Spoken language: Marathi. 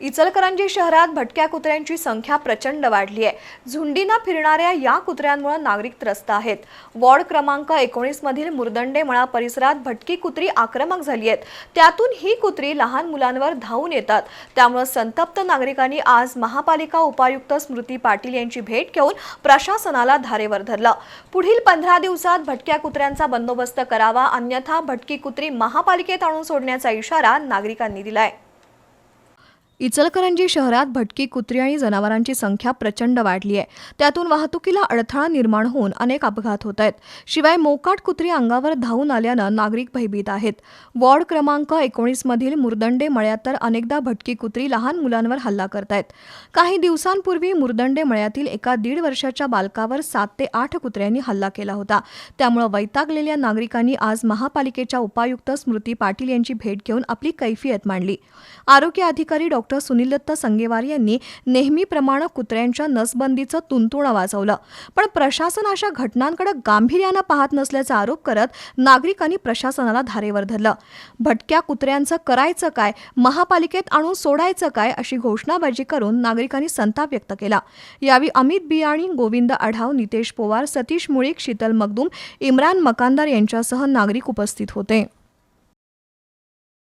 इचलकरंजी शहरात भटक्या कुत्र्यांची संख्या प्रचंड वाढली आहे झुंडीनं फिरणाऱ्या या कुत्र्यांमुळे नागरिक त्रस्त आहेत. वॉर्ड क्रमांक एकोणीस मधील मुरदंडे मळा परिसरात भटकी कुत्री आक्रमक झाली आहेत त्यातून ही कुत्री लहान मुलांवर धावून येतात. त्यामुळे संतप्त नागरिकांनी आज महापालिका उपायुक्त स्मृती पाटील यांची भेट घेऊन प्रशासनाला धारेवर धरलं. पुढील पंधरा दिवसात भटक्या कुत्र्यांचा बंदोबस्त करावा अन्यथा भटकी कुत्री महापालिकेत आणून सोडण्याचा इशारा नागरिकांनी दिलाय. इचलकरंजी शहरात भटकी कुत्री आणि जनावरांची संख्या प्रचंड वाढली आहे. त्यातून वाहतुकीला अडथळा निर्माण होऊन अनेक अपघात होत आहेत. शिवाय मोकाट कुत्री अंगावर धावून आल्यानं नागरिक भयभीत आहेत. वॉर्ड क्रमांक एकोणीसमधील मुरदंडे मळ्यात तर अनेकदा भटकी कुत्री लहान मुलांवर हल्ला करतायत. काही दिवसांपूर्वी मुरदंडे मळ्यातील एका दीड वर्षाच्या बालकावर सात ते आठ कुत्र्यांनी हल्ला केला होता. त्यामुळे वैतागलेल्या नागरिकांनी आज महापालिकेच्या उपायुक्त स्मृती पाटील यांची भेट घेऊन आपली कैफियत मांडली. आरोग्य अधिकारी डॉक्टर डॉक्टर सुनीलदत्त संगेवार यांनी नेहमीप्रमाणे कुत्र्यांच्या नसबंदीचं तुंतुणं वाजवलं. पण प्रशासन अशा घटनांकडे गांभीर्यानं पाहत नसल्याचा आरोप करत नागरिकांनी प्रशासनाला धारेवर धरलं. भटक्या कुत्र्यांचं करायचं काय? महापालिकेत आणून सोडायचं काय? अशी घोषणाबाजी करून नागरिकांनी संताप व्यक्त केला. यावेळी अमित बियाणी गोविंद आढाव नितेश पोवार सतीश मुळीक शीतल मगदूम इम्रान मकानदार यांच्यासह नागरिक उपस्थित होते.